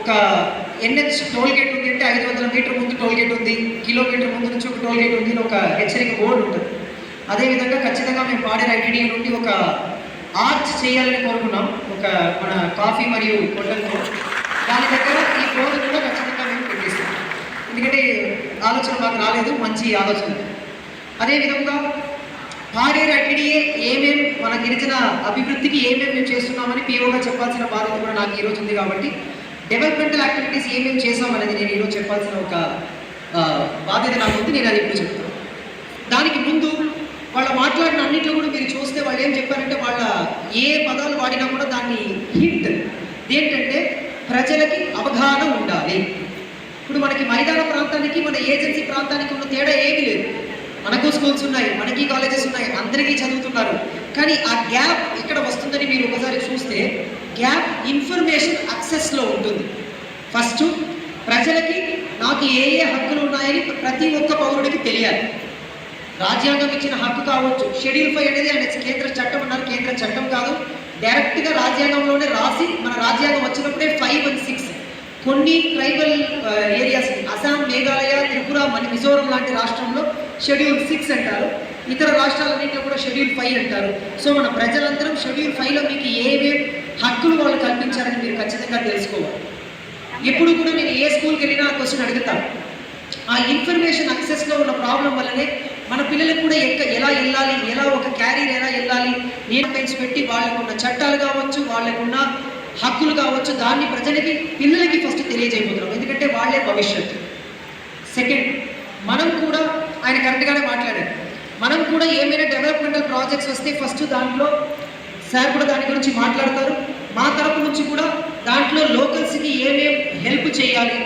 ఒక NH toll gate ఉంది అంటే ఐదు వందల మీటర్ ముందు టోల్ గేట్ ఉంది కిలోమీటర్ ముందు నుంచి ఒక టోల్ గేట్ ఉంది ఒక హెచ్చరిక బోర్డు ఉంటుంది. అదేవిధంగా ఖచ్చితంగా మేము పాడే ఐటీడీ నుండి ఒక ఆర్చ్ చేయాలని కోరుకున్నాం. ఒక మన కాఫీ మరియు కొండలతో దాని దగ్గర ఈ బోర్డు కూడా ఖచ్చితంగా మేము పెట్టేస్తాం. ఎందుకంటే ఆలోచన మాకు రాలేదు మంచి ఆలోచన అదేవిధంగా పాడేరు ఐటీడీఏ ఏమేం మన గిరిజన అభివృద్ధికి ఏమేమి మేము చేస్తున్నామని పీఓగా చెప్పాల్సిన బాధ్యత కూడా నాకు ఈరోజు ఉంది కాబట్టి డెవలప్మెంటల్ యాక్టివిటీస్ ఏమేమి చేసామనేది నేను ఈరోజు చెప్పాల్సిన ఒక బాధ్యత నాకు ఉంది నేను అది ఇప్పుడు చెప్తాను. దానికి ముందు వాళ్ళ మాట్లాడిన అన్నింటిలో కూడా మీరు చూస్తే వాళ్ళు ఏం చెప్పారంటే వాళ్ళ ఏ పదాలు వాడినా కూడా దాన్ని హింట్ ఏంటంటే ప్రజలకి అవగాహన ఉండాలి. ఇప్పుడు మనకి మైదాన ప్రాంతానికి మన ఏజెన్సీ ప్రాంతానికి ఉన్న తేడా ఏమీ లేదు. మనకు స్కూల్స్ ఉన్నాయి మనకి కాలేజెస్ ఉన్నాయి అందరికీ చదువుతున్నారు. కానీ ఆ గ్యాప్ ఇక్కడ వస్తుందని మీరు ఒకసారి చూస్తే గ్యాప్ ఇన్ఫర్మేషన్ అక్సెస్లో ఉంటుంది. ఫస్ట్ ప్రజలకి నాకు ఏ ఏ హక్కులు ఉన్నాయని ప్రతి ఒక్క పౌరుడికి తెలియాలి. రాజ్యాంగం ఇచ్చిన హక్కు కావచ్చు. షెడ్యూల్ ఫైవ్ అనేది ఆయన కేంద్ర చట్టం అన్నారు. కేంద్ర చట్టం కాదు. డైరెక్ట్గా రాజ్యాంగంలోనే రాసి మన రాజ్యాంగం వచ్చినప్పుడే ఫైవ్ అండ్ సిక్స్ కొన్ని tribal areas uh, Assam Meghalaya Tripura మన మిజోరం లాంటి రాష్ట్రంలో షెడ్యూల్ సిక్స్ అంటారు. ఇతర రాష్ట్రాలన్నింటిలో కూడా షెడ్యూల్ ఫైవ్ అంటారు. సో మన ప్రజలందరం షెడ్యూల్ ఫైవ్లో మీకు ఏమేమి హక్కులు వాళ్ళు కల్పించారని మీరు ఖచ్చితంగా తెలుసుకోవాలి. ఎప్పుడు కూడా నేను ఏ స్కూల్కి వెళ్ళినా క్వశ్చన్ అడుగుతాను ఆ ఇన్ఫర్మేషన్ అక్సెస్లో ఉన్న ప్రాబ్లం వల్లనే మన పిల్లలకు కూడా ఎక్క ఎలా వెళ్ళాలి ఎలా ఒక క్యారీర్ ఎలా వెళ్ళాలి నేను పెంచి పెట్టి వాళ్ళకున్న చట్టాలు కావచ్చు వాళ్ళకున్న హక్కులు కావచ్చు దాన్ని ప్రజలకి పిల్లలకి ఫస్ట్ తెలియజేయబోతున్నాం. ఎందుకంటే వాళ్ళే భవిష్యత్తు. సెకండ్ మనం కూడా ఆయన కరెక్ట్గానే మాట్లాడారు మనం కూడా ఏమైనా డెవలప్మెంటల్ ప్రాజెక్ట్స్ వస్తే ఫస్ట్ దాంట్లో సార్ కూడా దాని గురించి మాట్లాడతారు. మా తరపు నుంచి కూడా దాంట్లో లోకల్స్కి ఏమేం హెల్ప్ చేయాలి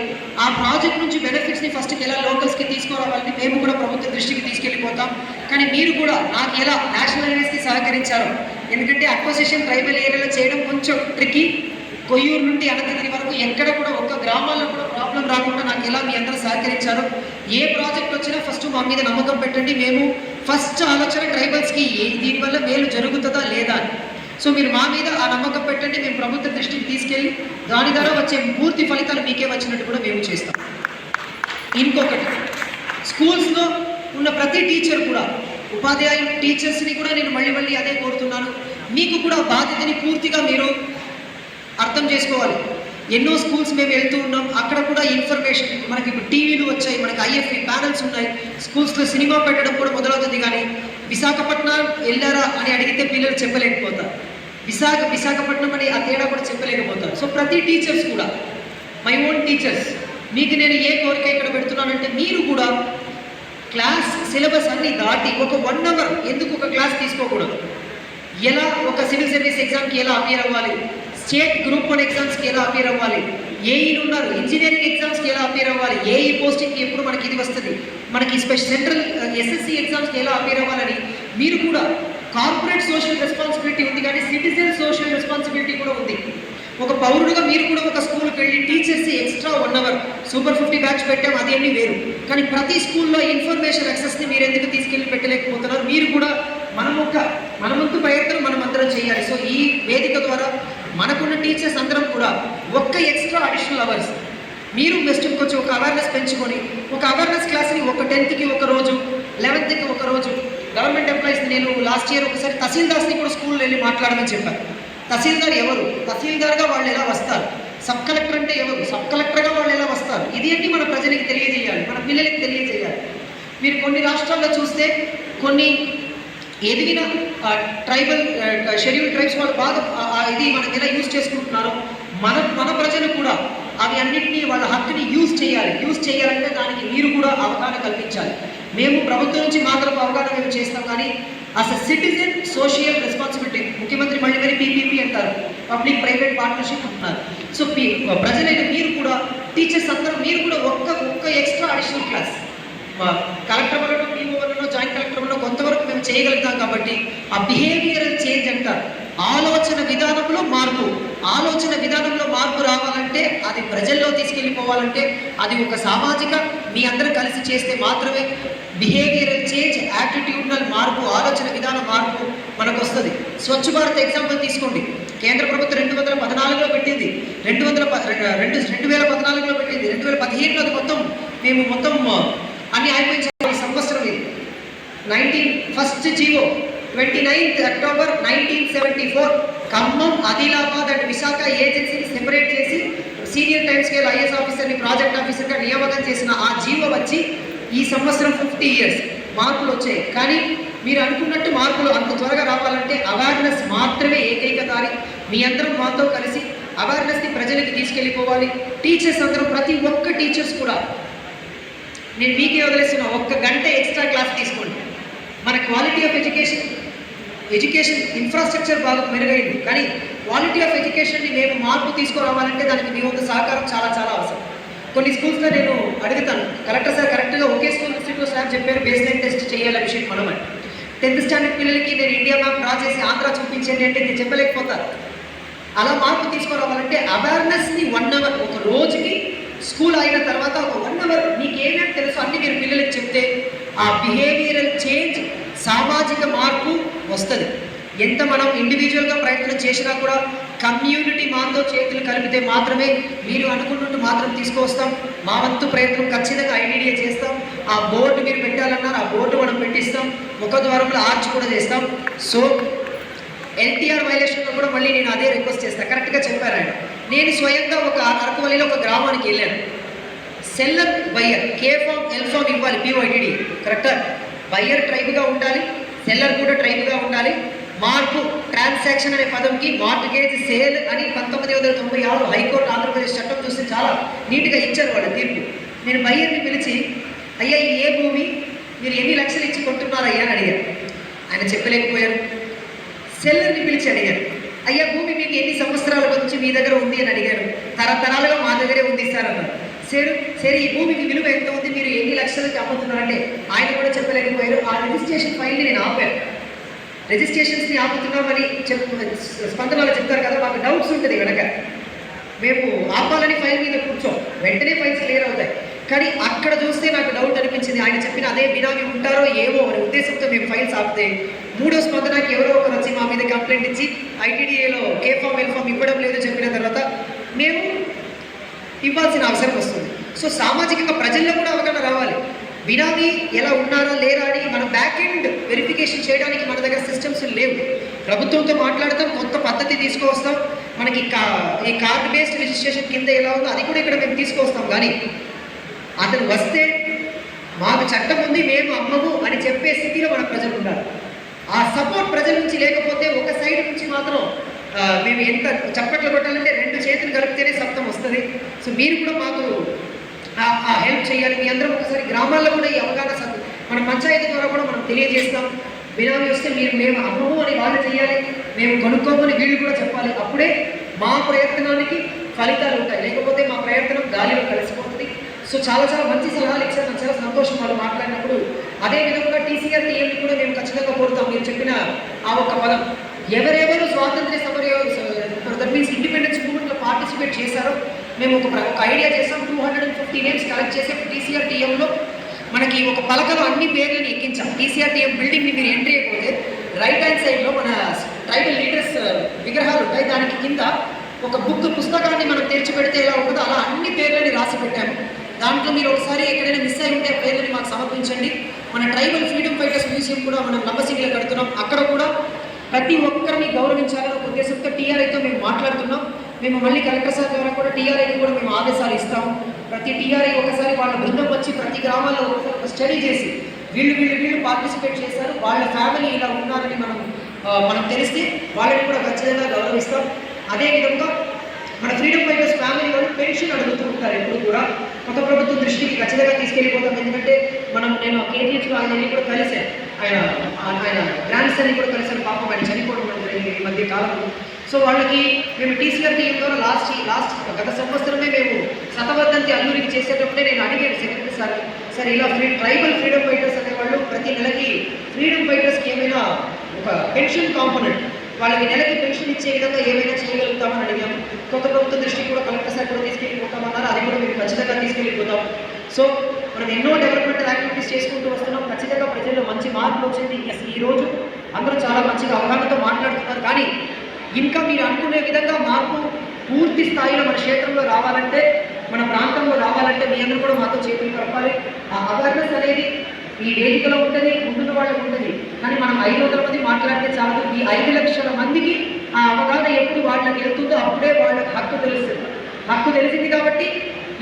ఆ ప్రాజెక్ట్ నుంచి బెనిఫిట్స్ని ఫస్ట్ ఎలా లోకల్స్కి తీసుకురావాలని మేము కూడా ప్రభుత్వ దృష్టికి తీసుకెళ్ళిపోతాం. కానీ మీరు కూడా నాకు ఎలా నేషనల్ హైవేస్కి సహకరించారు ఎందుకంటే అక్వసిషన్ ట్రైబల్ ఏరియాలో చేయడం కొంచెం ట్రికీ. కొయ్యూరు నుండి అనంతగిరి వరకు ఎక్కడ కూడా ఒక్క గ్రామాల్లో కూడా రాకుండా నాకు ఎలా మీ అందరూ సహకరించారు ఏ ప్రాజెక్ట్ వచ్చినా ఫస్ట్ మా మీద నమ్మకం పెట్టండి. మేము ఫస్ట్ ఆలోచన ట్రైబల్స్కి ఏ- దీనివల్ల మేలు జరుగుతుందా లేదా అని. సో మీరు మా మీద ఆ నమ్మకం పెట్టండి. మేము ప్రభుత్వ దృష్టికి తీసుకెళ్ళి దాని ద్వారా వచ్చే పూర్తి ఫలితాలు మీకే వచ్చినట్టు కూడా మేము చేస్తాం. ఇంకొకటి స్కూల్స్లో ఉన్న ప్రతి టీచర్ కూడా ఉపాధ్యాయులు టీచర్స్ని కూడా నేను మళ్ళీ మళ్ళీ అదే కోరుతున్నాను. మీకు కూడా బాధ్యతని పూర్తిగా మీరు అర్థం చేసుకోవాలి. ఎన్నో స్కూల్స్ మేము వెళ్తూ ఉన్నాం. అక్కడ కూడా ఇన్ఫర్మేషన్ మనకి ఇప్పుడు టీవీలు వచ్చాయి మనకి ఐఎఫ్ఈ ప్యానల్స్ ఉన్నాయి. స్కూల్స్లో సినిమా పెట్టడం కూడా మొదలవుతుంది కానీ విశాఖపట్నం వెళ్ళారా అని అడిగితే పిల్లలు చెప్పలేకపోతారు. విశాఖ విశాఖపట్నం అని ఆ తేడా కూడా చెప్పలేకపోతారు. సో ప్రతి టీచర్స్ కూడా మై ఓన్ టీచర్స్ మీకు నేను ఏ కోరిక ఇక్కడ పెడుతున్నానంటే మీరు కూడా క్లాస్ సిలబస్ అన్ని దాటి ఒక వన్ అవర్ ఎందుకు ఒక క్లాస్ తీసుకోకూడదు? ఎలా ఒక సివిల్ సర్వీస్ ఎగ్జామ్కి ఎలా అపియర్ అవ్వాలి? స్టేట్ గ్రూప్ వన్ ఎగ్జామ్స్కి ఎలా అపేర్ అవ్వాలి. ఏఈలు ఉన్నారు. ఇంజనీరింగ్ ఎగ్జామ్స్కి ఎలా అపేర్ అవ్వాలి. ఏఈ పోస్టింగ్కి ఎప్పుడు మనకి ఇది వస్తుంది. మనకి స్పెషల్ సెంట్రల్ ఎస్ఎస్సి ఎగ్జామ్స్కి ఎలా అపేర్ అవ్వాలని మీరు కూడా కార్పొరేట్ సోషల్ రెస్పాన్సిబిలిటీ ఉంది కానీ సిటిజన్ సోషల్ రెస్పాన్సిబిలిటీ కూడా ఉంది. ఒక పౌరుడుగా మీరు కూడా ఒక స్కూల్కి వెళ్ళి teachers extra one hour super fifty batch పెట్టాం అదేమీ వేరు. కానీ ప్రతి స్కూల్లో ఇన్ఫర్మేషన్ యాక్సెస్ని మీరు ఎందుకు తీసుకెళ్ళి పెట్టలేకపోతున్నారు? మీరు కూడా మనం ఒక మన ప్రయత్నం మనం అందరం చేయాలి. సో ఈ వేదిక ద్వారా మనకున్న టీచర్స్ అందరం కూడా ఒక్క ఎక్స్ట్రా అడిషనల్ అవర్స్ మీరు బెస్ట్ కొంచెం ఒక అవేర్నెస్ పెంచుకొని ఒక అవేర్నెస్ క్లాస్ని ఒక టెన్త్కి ఒక రోజు లెవెన్త్కి ఒక రోజు గవర్నమెంట్ ఎంప్లాయీస్ నేను లాస్ట్ ఇయర్ ఒకసారి తహసీల్దార్స్ని కూడా స్కూల్లో వెళ్ళి మాట్లాడమని చెప్పాను తహసీల్దార్ ఎవరు? తహసీల్దార్గా వాళ్ళు ఎలా వస్తారు? సబ్ కలెక్టర్ అంటే ఎవరు? సబ్ కలెక్టర్గా వాళ్ళు ఎలా వస్తారు? ఇది ఏంటి మన ప్రజలకి తెలియజేయాలి? మన పిల్లలకి తెలియజేయాలి. మీరు కొన్ని రాష్ట్రాల్లో చూస్తే కొన్ని ఎదిగిన ట్రైబల్ షెడ్యూల్ ట్రైబ్స్ వాళ్ళు బాగా ఇది మనకి ఎలా యూజ్ చేసుకుంటున్నారో మన మన ప్రజలు కూడా అవి అన్నింటినీ వాళ్ళ హక్కుని యూజ్ చేయాలి. యూజ్ చేయాలంటే దానికి మీరు కూడా అవగాహన కల్పించాలి. మేము ప్రభుత్వం నుంచి మాత్రం అవగాహన మేము చేస్తాం కానీ అస్ అ సిటిజన్ సోషియల్ రెస్పాన్సిబిలిటీ ముఖ్యమంత్రి మళ్ళీ మరి పీపీపీ అంటారు. పబ్లిక్ ప్రైవేట్ పార్ట్నర్షిప్ అంటున్నారు. సో పీ ప్రజలైన మీరు కూడా టీచర్స్ అందరూ మీరు కూడా ఒక్క ఒక్క ఎక్స్ట్రా అడిషనల్ క్లాస్ మా కలెక్టర్ చేయగలుగుతాం కాబట్టి ఆ బిహేవియరల్ చేంజ్ అంటారు ఆలోచన విధానంలో మార్పు. ఆలోచన విధానంలో మార్పు రావాలంటే అది ప్రజల్లో తీసుకెళ్ళిపోవాలంటే అది ఒక సామాజిక మీ అందరూ కలిసి చేస్తే మాత్రమే బిహేవియరల్ చేంజ్ యాటిట్యూడ్నల్ మార్పు ఆలోచన విధాన మార్పు మనకు వస్తుంది స్వచ్ఛ భారత్ ఎగ్జాంపుల్ తీసుకోండి. కేంద్ర ప్రభుత్వం రెండు వందల పద్నాలుగులో పెట్టింది. రెండు వందల రెండు రెండు వేల పద్నాలుగులో పెట్టింది. రెండు వేల పదిహేనులో మొత్తం మేము మొత్తం అన్ని అయిపోయించాము ఈ సంవత్సరం ఇది. Nineteen first GO twenty ninth October nineteen seventy four Khammam Adilabad and Visakha ఏజెన్సీని separate చేసి సీనియర్ టైమ్ స్కేల్ ఐఎస్ ఆఫీసర్ని ప్రాజెక్ట్ ఆఫీసర్గా నియామకం చేసిన ఆ జీవో వచ్చి ఈ సంవత్సరం ఫిఫ్టీ ఇయర్స్. మార్పులు వచ్చాయి. కానీ మీరు అనుకున్నట్టు మార్పులు అంత త్వరగా రావాలంటే అవేర్నెస్ మాత్రమే ఏకైక దారి. మీ అందరం మాతో కలిసి అవేర్నెస్ని ప్రజలకి తీసుకెళ్ళిపోవాలి. టీచర్స్ అందరూ ప్రతి ఒక్క టీచర్స్ కూడా. నేను మీకే వదిలేస్తున్నా ఒక్క గంట ఎక్స్ట్రా క్లాస్ తీసుకోండి. మన quality of education education infrastructure బాగా మెరుగైంది. కానీ క్వాలిటీ ఆఫ్ ఎడ్యుకేషన్ని మేము మార్పు తీసుకురావాలంటే దానికి మీ వంతు సహకారం చాలా చాలా అవసరం. కొన్ని స్కూల్స్లో నేను అడుగుతాను. కలెక్టర్ సార్ కరెక్ట్గా ఒకే స్కూల్ డిస్ట్రిక్ట్లో సార్ చెప్పారు బేస్ లైన్ టెస్ట్ చేయాలి విషయం మనమని టెన్త్ స్టాండర్డ్ పిల్లలకి నేను ఇండియా మ్యాప్ డ్రా చేసి ఆంధ్ర చూపించండి అంటే నేను చెప్పలేకపోతాను అలా మార్పు తీసుకురావాలంటే అవేర్నెస్ని వన్ అవర్ ఒక రోజుకి స్కూల్ అయిన తర్వాత ఒక వన్ అవర్ మీకు ఏమేమి తెలుసు అన్ని మీరు పిల్లలకి చెప్తే ఆ బిహేవియరల్ చేంజ్ సామాజిక మార్పు వస్తుంది. ఎంత మనం ఇండివిజువల్గా ప్రయత్నం చేసినా కూడా కమ్యూనిటీ మాతో చేతులు కలిపితే మాత్రమే మీరు అనుకున్నట్టు మాత్రం తీసుకొస్తాం. మా వంతు ప్రయత్నం ఖచ్చితంగా ఐడిడిఏ చేస్తాం. ఆ బోర్డు మీరు పెట్టాలన్నారు ఆ బోర్డు మనం పెట్టిస్తాం. ముఖద్వారంలో ఆర్చ్ కూడా చేస్తాం. సో ఎన్టీఆర్ వైలేషన్లో కూడా మళ్ళీ నేను అదే రిక్వెస్ట్ చేస్తాను కరెక్ట్గా చెప్పారు ఆయన. నేను స్వయంగా ఒక అరకువల్లిలో ఒక గ్రామానికి వెళ్ళాను. Seller buyer K form L form ఇవ్వాలి పిఓఐడి కరెక్టా బయ్యర్ ట్రైబ్గా ఉండాలి సెల్లర్ కూడా ట్రైబ్గా ఉండాలి. మార్పు ట్రాన్సాక్షన్ అనే పదంకి మార్టిగేజ్ సేల్ అని పంతొమ్మిది వందల తొంభై ఆరు హైకోర్టు ఆంధ్రప్రదేశ్ చట్టం చూస్తే చాలా నీట్గా ఇచ్చారు వాళ్ళ తీర్పు. నేను బయ్యర్ని పిలిచి అయ్యా ఏ భూమి మీరు ఎన్ని లక్షలు ఇచ్చి కొంటున్నారయ్యా? అని అడిగారు ఆయన చెప్పలేకపోయారు. సెల్లర్ని పిలిచి అడిగారు అయ్యా భూమి మీకు ఎన్ని సంవత్సరాల నుంచి మీ దగ్గర ఉంది? అని అడిగారు తరతరాలుగా మా దగ్గరే ఉంది సార్ అన్నారు. సరే సరే ఈ భూమికి విలువ ఎంత ఉంది? మీరు ఎన్ని లక్షలకి అమ్ముతున్నారంటే ఆయన కూడా చెప్పలేకపోయారు. ఆ రిజిస్ట్రేషన్ ఫైల్ని నేను ఆపాను. రిజిస్ట్రేషన్స్ని ఆపుతున్నామని చెప్ స్పందనలో చెప్తారు కదా మాకు డౌట్స్ ఉంటుంది వెనక. మేము ఆపాలని ఫైల్ మీద కూర్చోం. వెంటనే ఫైల్స్ క్లియర్ అవుతాయి. కానీ అక్కడ చూస్తే నాకు డౌట్ అనిపించింది. ఆయన చెప్పిన అదే బినామీ ఉంటారో ఏమో అనే ఉద్దేశంతో మేము ఫైల్స్ ఆపితే మూడో స్పందనకి ఎవరో ఒకరు వచ్చి మా మీద కంప్లైంట్ ఇచ్చి ఐటీడీఏలో ఏ ఫామ్ ఎల్ ఫామ్ ఇవ్వడం లేదో చెప్పిన తర్వాత మేము ఇవ్వాల్సిన అవసరం వస్తుంది. సో సామాజికంగా ప్రజల్లో కూడా అవగాహన రావాలి. బినామీ ఎలా ఉన్నారా లేరా అని మన బ్యాక్ ఎండ్ వెరిఫికేషన్ చేయడానికి మన దగ్గర సిస్టమ్స్ లేవు. ప్రభుత్వంతో మాట్లాడతాం కొత్త పద్ధతి తీసుకువస్తాం. మనకి కా ఈ కార్డ్ బేస్డ్ రిజిస్ట్రేషన్ కింద ఎలా ఉందో అది కూడా ఇక్కడ మేము తీసుకొస్తాం కానీ అతను వస్తే మాకు చట్టం ఉంది మేము అమ్మము అని చెప్పే స్థితిలో మన ప్రజలు ఉన్నారు ఆ సపోర్ట్ ప్రజల నుంచి లేకపోతే ఒక సైడ్ నుంచి మాత్రం మేము ఎంత చప్పట్లు కొట్టాలంటే రెండు చేతులు కలిపితేనే శబ్దం వస్తుంది. సో మీరు కూడా మాకు ఆ- హెల్ప్ చేయాలి. మీ అందరం ఒకసారి గ్రామాల్లో కూడా ఈ అవగాహన సద్- మన పంచాయతీ ద్వారా కూడా మనం తెలియజేస్తాం. బినామీ వస్తే మీరు మేము అమ్మము అని వాళ్ళు చేయాలి మేము కొనుక్కోమని వీళ్ళు కూడా చెప్పాలి. అప్పుడే మా ప్రయత్నానికి ఫలితాలు ఉంటాయి. లేకపోతే మా ప్రయత్నం గాలిలో కలిసిపోతుంది. సో చాలా చాలా మంచి సలహాలు ఇచ్చారు. నాకు చాలా సంతోషం వాళ్ళు మాట్లాడినప్పుడు. అదేవిధంగా టీసీఆర్ టీఎంని కూడా మేము ఖచ్చితంగా కోరుతాం. మీరు చెప్పిన ఆ ఒక్క పదం. ఎవరెవరు స్వాతంత్ర్య సమర మీన్స్ ఇండిపెండెన్స్ మూవ్మెంట్లో పార్టిసిపేట్ చేశారో మేము ఒక ఒక ఐడియా చేసాం two hundred and fifty names collect చేసి టీసీఆర్ టీఎంలో మనకి ఒక పలకలో అన్ని పేర్లను ఎక్కించాం. టీసీఆర్ టీఎం బిల్డింగ్ని మీరు ఎంట్రీ అయిపోతే రైట్ హ్యాండ్ సైడ్లో మన ట్రైబల్ లీడర్స్ uh, విగ్రహాలు ఉంటాయి. దానికి కింద ఒక బుక్ పుస్తకాన్ని మనం తెరిచి పెడితే ఎలా ఉంటుందో అలా అన్ని పేర్లని రాసి పెట్టాము. దాంట్లో మీరు ఒకసారి ఎక్కడైనా మిస్ అయి ఉంటే పేర్లని మాకు సమర్పించండి. మన ట్రైబల్ ఫ్రీడమ్ ఫైటర్స్ మ్యూజియం కూడా మనం లంబసింగిలో కడుతున్నాం. అక్కడ కూడా ప్రతి ఒక్కరిని గౌరవించాలని ఒక ఉద్దేశంతో టీఆర్ఐతో మేము మాట్లాడుతున్నాం. మేము మళ్ళీ కలెక్టర్ సార్ ద్వారా కూడా టీఆర్ఐకి కూడా మేము ఆదేశాలు ఇస్తాము. ప్రతి టీఆర్ఐ ఒకసారి వాళ్ళ బృందం వచ్చి ప్రతి గ్రామాల్లో ఒకసారి ఒక స్టడీ చేసి వీళ్ళు వీళ్ళు వీళ్ళు పార్టిసిపేట్ చేశారు. వాళ్ళ ఫ్యామిలీ ఇలా ఉన్నారని మనం మనం తెలిస్తే వాళ్ళని కూడా ఖచ్చితంగా గౌరవిస్తాం. అదేవిధంగా మన ఫ్రీడమ్ ఫైటర్స్ ఫ్యామిలీ వాళ్ళు పెన్షన్ అడుగుతూ ఉంటారు ఎప్పుడు కూడా. కొత్త ప్రభుత్వం దృష్టికి ఖచ్చితంగా తీసుకెళ్ళిపోతాం. నేను కేజీహెచ్లో ఆయన కూడా కలిశాను. ఆయన ఆయన గ్రాండ్ సన్ని కూడా కలిశాను. పాపం ఆయన చనిపోవడం జరిగింది ఈ మధ్య కాలంలో. సో వాళ్ళకి మేము టీసీఆర్ టీం ద్వారా లాస్ట్ లాస్ట్ గత సంవత్సరమే మేము శతవర్ధంతి అల్లూరికి చేసేటప్పుడే నేను అడిగాను సెక్రటరీ సార్ సార్ ఇలా ఫ్రీ ట్రైబల్ ఫ్రీడమ్ ఫైటర్స్ అనేవాళ్ళు ప్రతి నెలకి ఫ్రీడమ్ ఫైటర్స్కి ఏమైనా ఒక పెన్షన్ కాంపోనెంట్ వాళ్ళకి నెలకి పెన్షన్ ఇచ్చే విధంగా ఏమైనా చేయగలుగుతామని అడిగాము కొత్త ప్రభుత్వ దృష్టికి కూడా కలెక్టర్ సార్ కూడా తీసుకెళ్ళిపోతామన్నారు. అది కూడా మేము ఖచ్చితంగా తీసుకెళ్ళిపోతాం. సో మనం ఎన్నో డెవలప్మెంట్ యాక్టివిటీస్ చేసుకుంటూ వస్తున్నాం. ఖచ్చితంగా ప్రజల్లో మంచి మార్పు వచ్చింది. ఎస్ ఈ రోజు అందరూ చాలా మంచిగా అవగాహనతో మాట్లాడుతున్నారు. కానీ ఇంకా మీరు అనుకునే విధంగా మార్పు పూర్తి స్థాయిలో మన క్షేత్రంలో రావాలంటే మన ప్రాంతంలో రావాలంటే మీ అందరూ కూడా మాతో చేతులు కలపాలి. ఆ అవేర్నెస్ అనేది ఈ వేదికలో ఉంటుంది ముందున్న వాళ్ళకు ఉంటుంది. కానీ మనం ఐదు వందల మంది మాట్లాడితే చాలు ఈ ఐదు లక్షల మందికి ఆ అవగాహన ఎప్పుడు వాళ్ళకి వెళ్తుందో అప్పుడే వాళ్ళకి హక్కు తెలుస్తుంది. హక్కు తెలిసింది కాబట్టి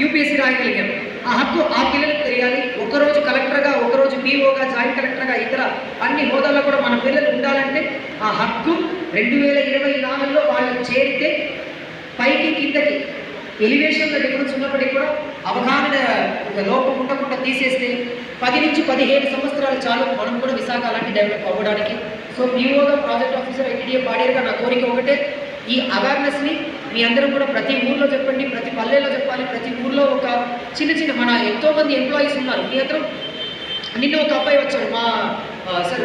యూపీఎస్సీ రాయగలిగాం. ఆ హక్కు ఆ పిల్లలకు తెలియాలి ఒకరోజు కలెక్టర్గా ఒకరోజు పీఓగా జాయింట్ కలెక్టర్గా ఇతర అన్ని హోదాల్లో కూడా మన పిల్లలు ఉండాలంటే ఆ హక్కు రెండు వేల ఇరవై నాలుగులో వాళ్ళకి చేరితే పైకి కిందకి ఎలివేషన్లో డిఫరెన్స్ ఉన్నప్పటికీ కూడా అవగాహన లోపం ఉండకుండా తీసేస్తే పది నుంచి పదిహేను సంవత్సరాలు చాలు మనం కూడా విశాఖ అలాంటి డెవలప్ అవ్వడానికి. సో పీఓగా ప్రాజెక్ట్ ఆఫీసర్ ఐటీడీఏ పాడేరుగా నా కోరిక ఒకటే ఈ అవేర్నెస్ని మీ అందరూ కూడా ప్రతి ఊర్లో చెప్పండి ప్రతి పల్లెలో చెప్పాలి ప్రతి ఊర్లో ఒక చిన్న చిన్న మన ఎంతో మంది ఎంప్లాయీస్ ఉన్నారు. మీ అందరం నిన్న ఒక అబ్బాయి వచ్చాడు మా సార్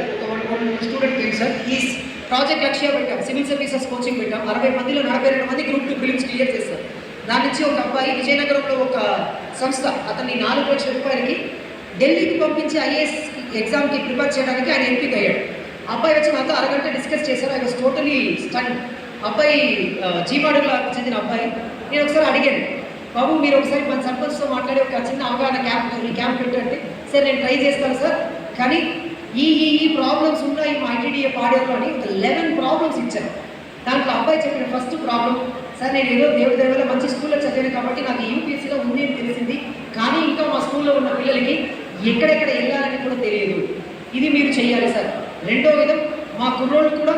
స్టూడెంట్ పేరు సార్. ఈ ప్రాజెక్ట్ లక్ష్య పెట్టాం సివిల్ సర్వీసెస్ కోచింగ్ పెట్టాం. అరవై మందిలో నలభై రెండు మంది గ్రూప్ టూ ఫిలిమ్స్ క్లియర్ చేశారు. దాని నుంచి ఒక అబ్బాయి విజయనగరంలో ఒక సంస్థ అతన్ని నాలుగు లక్షల రూపాయలకి ఢిల్లీకి పంపించి ఐఏఎస్ ఎగ్జామ్కి ప్రిపేర్ చేయడానికి ఆయన ఎంపిక అయ్యాడు అబ్బాయి వచ్చి నాతో అరగంట డిస్కస్ చేశారు. ఐ వాస్ టోటలీ స్టన్ అబ్బాయి ఆ, జీవాడుకు చెందిన అబ్బాయి. నేను ఒకసారి అడిగాను బాబు మీరు ఒకసారి మన సర్పంచ్తో మాట్లాడి ఒక చిన్న అవగాహన క్యాంప్ ఈ క్యాంప్ పెట్టండి. సార్ నేను ట్రై చేస్తాను సార్. కానీ ఈ ఈ ఈ ప్రాబ్లమ్స్ ఉన్నాయి మా ఐటీడీఏ పాడేలో అని ఒక లెవెన్ ప్రాబ్లమ్స్ ఇచ్చారు. దాంట్లో అబ్బాయి చెప్పిన ఫస్ట్ ప్రాబ్లం సార్ నేను ఏదో దేవుడి దగ్గర మంచి స్కూల్లో చదివాను కాబట్టి నాకు యూపీఎస్సీలో ఉంది అని తెలిసింది. కానీ ఇంకా మా స్కూల్లో ఉన్న పిల్లలకి ఎక్కడెక్కడ వెళ్ళాలని కూడా తెలియదు. ఇది మీరు చేయాలి సార్. రెండో విధం మా కుర్రోళ్ళు కూడా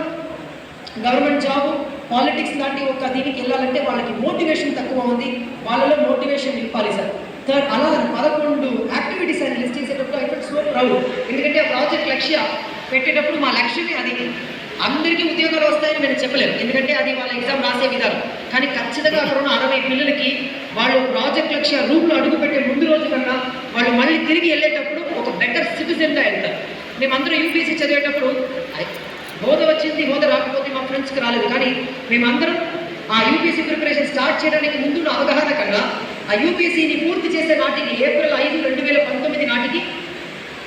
గవర్నమెంట్ జాబ్ పాలిటిక్స్ లాంటి ఒక దీనికి వెళ్ళాలంటే వాళ్ళకి మోటివేషన్ తక్కువ ఉంది. వాళ్ళలో మోటివేషన్ నింపాలి సార్. థర్డ్ అలా పదకొండు యాక్టివిటీస్ అని లిస్ట్ చేసేటప్పుడు ఐ ఫెల్ సో ప్రౌడ్ ఎందుకంటే ఆ ప్రాజెక్ట్ లక్ష్య పెట్టేటప్పుడు మా లక్ష్యమే అది. అందరికీ ఉద్యోగాలు వస్తాయని నేను చెప్పలేను. ఎందుకంటే అది వాళ్ళ ఎగ్జామ్ రాసే విధానం. కానీ ఖచ్చితంగా అక్కడ ఉన్న అరవై పిల్లలకి వాళ్ళు ప్రాజెక్ట్ లక్ష్య రూమ్లో అడుగుపెట్టే ముందు రోజు కన్నా వాళ్ళు మళ్ళీ తిరిగి వెళ్ళేటప్పుడు ఒక బెటర్ సిటిజన్గా వెళ్తారు మేమందరం యూపీసీ చదివేటప్పుడు హోద వచ్చింది హోద రాకపోతే మా ఫ్రెండ్స్కి రాలేదు. కానీ మేమందరం ఆ యూపీఎస్సీ ప్రిపరేషన్ స్టార్ట్ చేయడానికి ముందున్న అవగాహన కన్నా ఆ యూపీసీని పూర్తి చేసే నాటికి ఏప్రిల్ ఐదు రెండు వేల పంతొమ్మిది నాటికి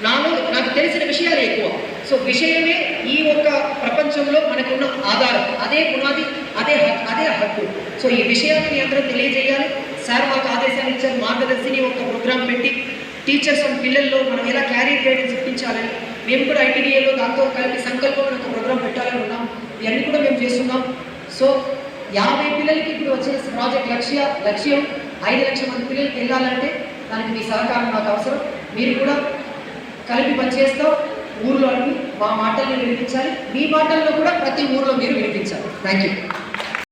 నాలో నాకు తెలిసిన విషయాలు ఎక్కువ. సో విషయమే ఈ ఒక్క ప్రపంచంలో మనకున్న ఆధారం. అదే పునాది అదే హక్కు అదే హక్కు. సో ఈ విషయాన్ని మీ అందరూ తెలియజేయాలి. సార్ మాకు ఆదేశాలు ఇచ్చారు మార్గదర్శిని ఒక ప్రోగ్రామ్ పెట్టి టీచర్స్ అండ్ పిల్లల్లో మనం ఎలా క్యారియర్ గైడెన్స్ ఇప్పించాలని మేము కూడా ఐటీడీఏలో దాంతో కలిపి సంకల్పం ఒక ప్రోగ్రామ్ పెట్టాలని ఉన్నాం. ఇవన్నీ కూడా మేము చేస్తున్నాం. సో యాభై పిల్లలకి ఇప్పుడు వచ్చిన ప్రాజెక్ట్ లక్ష్య లక్ష్యం ఐదు లక్షల మంది పిల్లలకి వెళ్ళాలంటే దానికి మీ సహకారం నాకు అవసరం. మీరు కూడా కలిపి పనిచేస్తాం. ఊర్లో మా మాటల్ని వినిపించాలి. మీ మాటల్లో కూడా ప్రతి ఊర్లో మీరు వినిపించాలి. Thank you